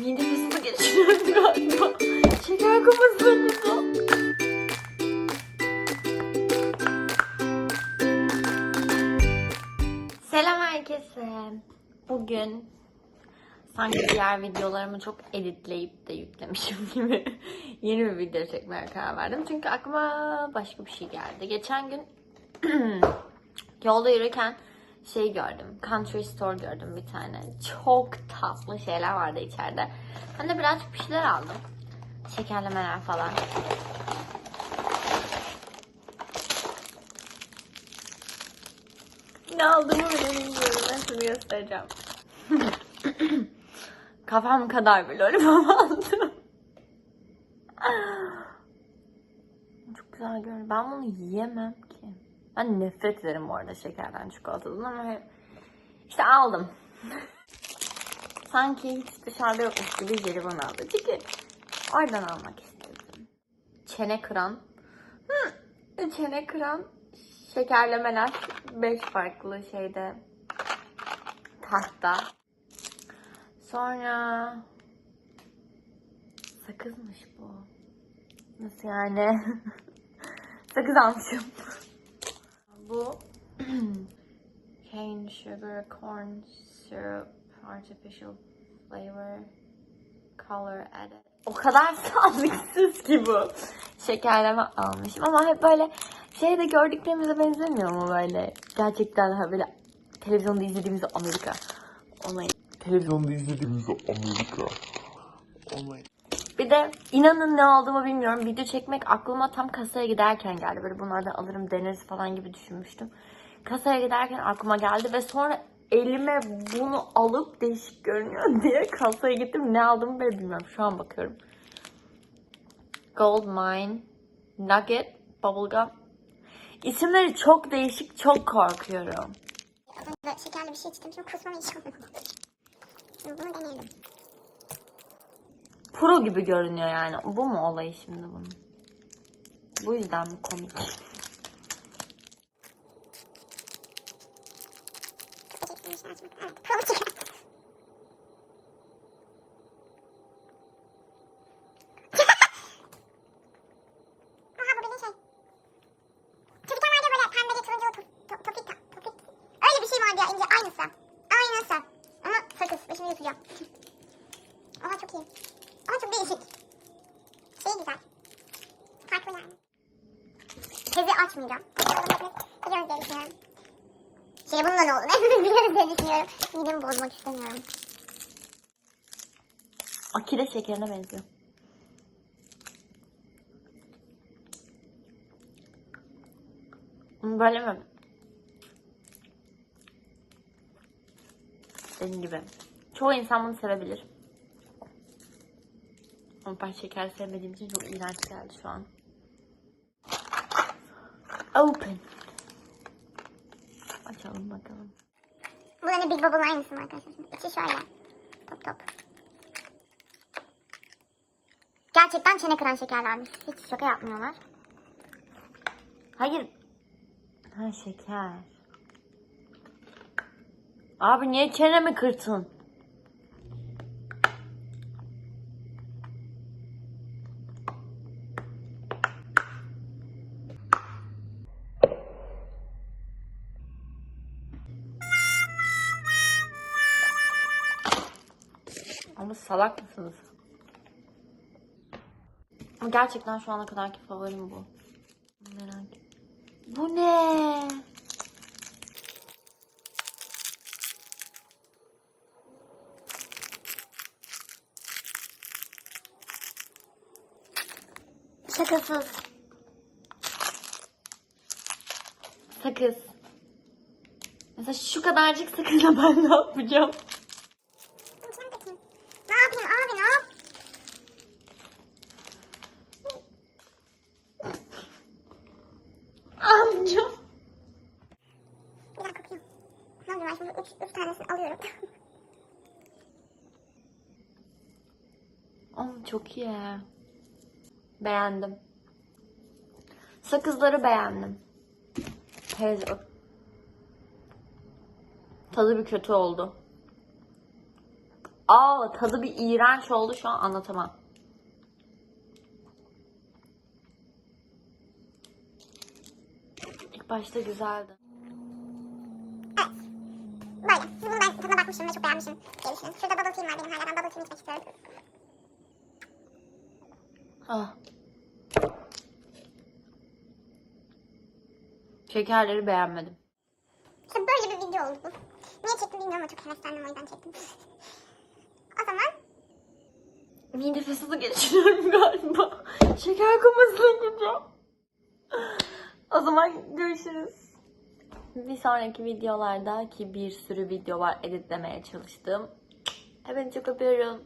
Mide fısıldı geçiriyorum galiba. Şeker oldu. Selam herkese. Bugün sanki diğer videolarımı çok editleyip de yüklemişim gibi yeni bir video çekmeye karar verdim. Çünkü aklıma başka bir şey geldi. Geçen gün yolda yürürken şey gördüm. Country store gördüm bir tane. Çok tatlı şeyler vardı içeride. Ben de birazcık bir şeyler aldım. Şekerlemeler falan. Ne aldığımı bile bilmiyorum. Ben size göstereceğim. Kafam kadar bir lollipop aldım. Çok güzel görünüyor. Ben bunu yiyemem. Ben nefret ederim bu arada şekerden çikolatadan ama işte aldım. Sanki hiç dışarıda yokmuş gibi jelibon aldı. Çünkü oradan almak istedim. Çene kıran. Hı, çene kıran şekerlemeler. Beş farklı şeyde. Tahta. Sonra sakızmış bu. Nasıl yani? Sakız almışım. Bu cane sugar, corn syrup, artificial flavor, color added. O kadar sağlıksız ki bu. Şekerleme almışım ama hep böyle şeyde gördüklerimize benzemiyor mu böyle? Gerçekten ha böyle televizyonda izlediğimiz Amerika. Ona televizyonda izlediğimiz Amerika. Olay. Bir de inanın ne olduğumu bilmiyorum. Video çekmek aklıma tam kasaya giderken geldi. Böyle bunlardan alırım deneriz falan gibi düşünmüştüm. Kasaya giderken aklıma geldi ve sonra elime bunu alıp değişik görünüyor diye kasaya gittim. Ne aldığımı bile bilmiyorum. Şu an bakıyorum. Gold Mine, Nugget, Bubblegum. İsimleri çok değişik, çok korkuyorum. Az önce şekerli bir şey içtim. Şimdi kusmam. Şimdi bunu deneyelim. Pro gibi görünüyor yani. Bu mu olayı şimdi bunun? Bu yüzden mi komik? Şey. Öyle şey. Oha çok iyi. Ama çok değişik. Şey güzel. Farklı yani. Tezi açmayacağım. Biliyoruz diye düşünüyorum. Şey bununla ne olur? Hepimiz biliyoruz diye düşünüyorum. Midemi bozmak istemiyorum. Akide şekerine benziyor. Böyle mi? Dediğim gibi. Çoğu insan bunu sevebilir. Ama ben şeker sevmediğim için çok iğrenç geldi şu an. Open. Açalım bakalım. Bu da ne Big Bubble'ın aynısı arkadaşlar? İçi şöyle. Top top. Gerçekten çene kıran şekerlermiş. Hiç şaka yapmıyorlar. Hayır. Ha şeker. Abi niye çenemi kırtın? Ama salak mısınız? Gerçekten şu ana kadarki favorim bu. Merak Bu ne? Şakasız. Sakız. Mesela şu kadarcık sakızla ben ne yapacağım? Ne yapayım ben şimdi üç, üç tanesini alıyorum. Aa, çok iyi. Beğendim. Sakızları beğendim. Teyze. Tadı bir kötü oldu. Aa tadı bir iğrenç oldu şu an anlatamam. İlk başta güzeldi. Böyle. Siz bunu ben tadına bakmışım ve çok beğenmişim diye düşünün. Şurada bubble tea'm var benim hala. Ben bubble tea'm içmek istiyorum. Ah. Şekerleri beğenmedim. İşte böyle bir video oldu bu. Niye çektim bilmiyorum ama çok heveslendim o yüzden çektim. o zaman Mide fesatı geçiriyorum galiba. Şeker komasına gireceğim. O zaman görüşürüz. Bir sonraki videolarda ki bir sürü video var editlemeye çalıştım. Hepinizi çok öpüyorum.